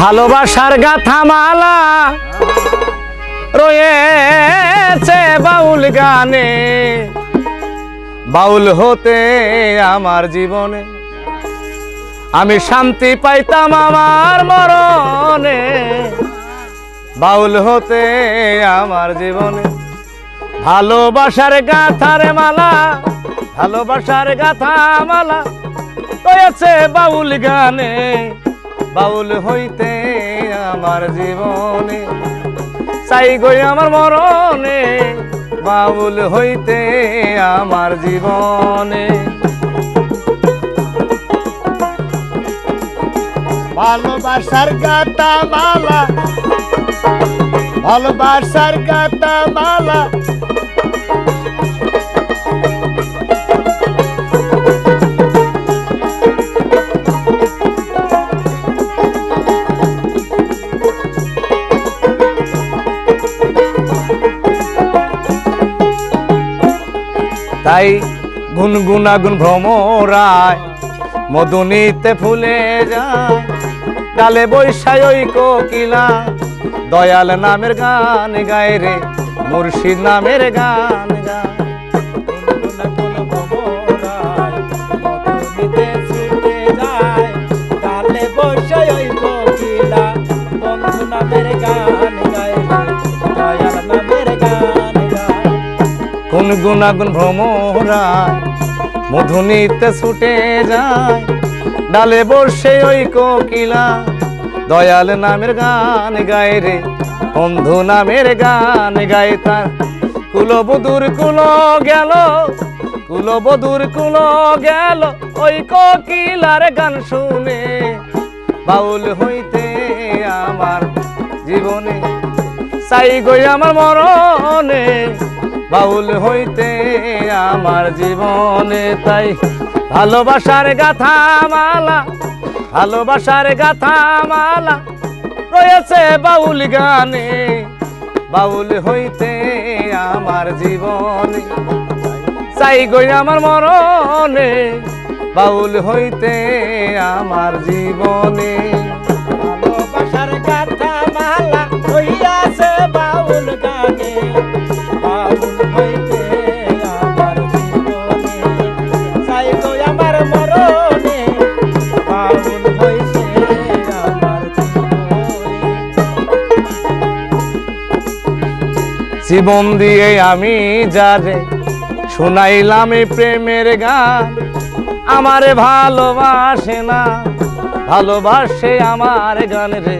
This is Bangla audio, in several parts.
ভালোবাসার গাথা মালা রয়েছে বাউল গানে। বাউল হতে আমার জীবনে আমি শান্তি পাইতাম আমার মরণে। বাউল হতে আমার জীবনে ভালোবাসার গাথার মালা, ভালোবাসার গাথা মালা রয়েছে বাউল গানে। বাউল হইতে আমার জীবনে। চাই গই আমার মরণে, বাউল হইতে আমার জীবনে। ভালোবাসার গাতা মালা ভালোবাসার গাতা মালা তাই গুনগুনাগুন ভ্রমরায় মধুনীতে ফুলে যায়। কালে বৈশায় ওই কোকিলা, দয়াল নামের গান গায় রে, মুর্শিদ নামের গান গায়। কোন গুনাগুন ভ্রমরায় মধুনিতে ছুটে যায়। ডালে বসে ওই কোকিলা, দয়াল নামের গান গায় রে, বন্ধু নামের গান গায় তার। কুলবধুর কুল গেল, কুলবধুর কুল গেল, ওই কোকিলার গান শুনে। বাউল হইতে আমার জীবনে, চাই গই আমার মরণে। বাউল হইতে আমার জীবনে তাই ভালোবাসার গাথা মালা ভালোবাসার গাথা মালা রয়েছে বাউল গানে। বাউল হইতে আমার জীবনে চাই গই আমার মরণে। বাউল হইতে আমার জীবনে ভালোবাসার গাতা মালা বাউল গানে। জীবন দিয়ে আমি যারে শুনাইলাম প্রেমের গান, আমারে ভালোবাসে না, ভালোবাসে আমার গান রে,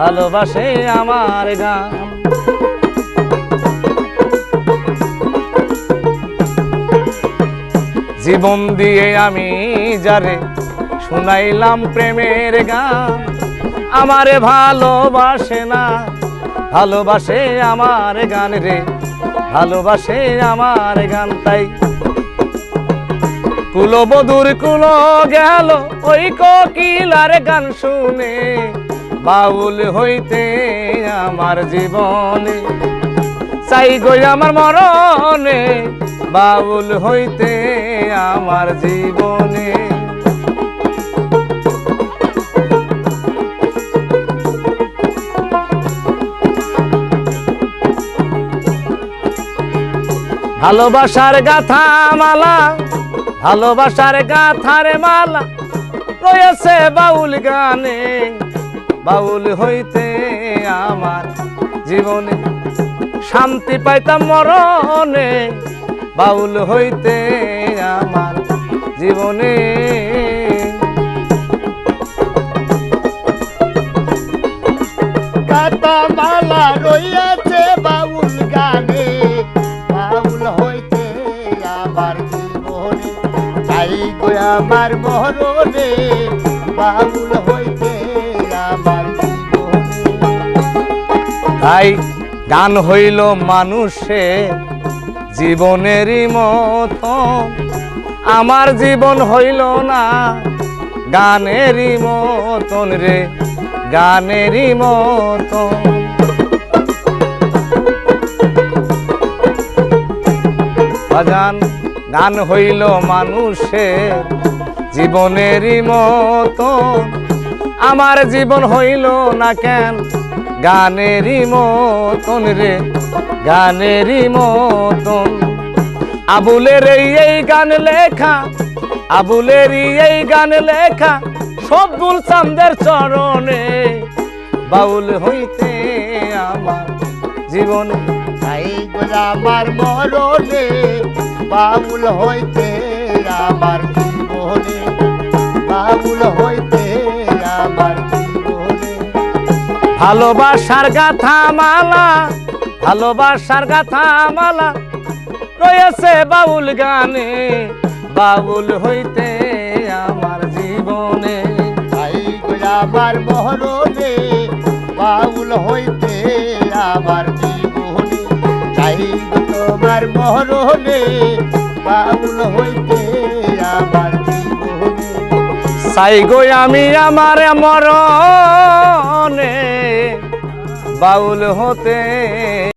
ভালোবাসে আমার গান। জীবন দিয়ে আমি যারে শুনাইলাম প্রেমের গান, আমারে ভালোবাসে না ভালোবাসে আমার গান রে, ভালোবাসে আমার গান তাই। কুলবধুর কুল গেল ওই কোকিলার গান শুনে, বাউল হইতে আমার জীবনে। চাই গই আমার মরণে, বাউল হইতে আমার জীবনে। ভালোবাসার গাথা মালা, ভালোবাসার গাথারে মালা, রয়েছে বাউল গানে। বাউল হইতে আমার জীবনে শান্তি পাইতাম মরণে। বাউল হইতে আমার জীবনে আমার মরণে বাউল হইতে আমার তাই গান হইল মানুষে জীবনেরই মতন। আমার জীবন হইল না গানেরই মতন রে গানেরই মতন। বাজান গান হইল মানুষের জীবনেরই মতন। আমার জীবন হইল না কেন গানেরই মতন রে, গানেরই মতন। আবুলের এই গান লেখা, আবুলের এই গান লেখা সবদুল চান্দের চরণে বাউল হইতে আমার জীবনে। আমার মরণে বাউল হইতে আমার জীবনে বাউল হইতে আমার ভালোবাসার গাথা মালা, ভালোবাসার গাথা মালা রয়েছে বাউল গানে বাউল হইতে আমার জীবনে। আমার মরণে বাউল হইতে আমার গো তোমার মরণে বাউল হইতে আমার সাইগো আমি আমার মরণে বাউল হতে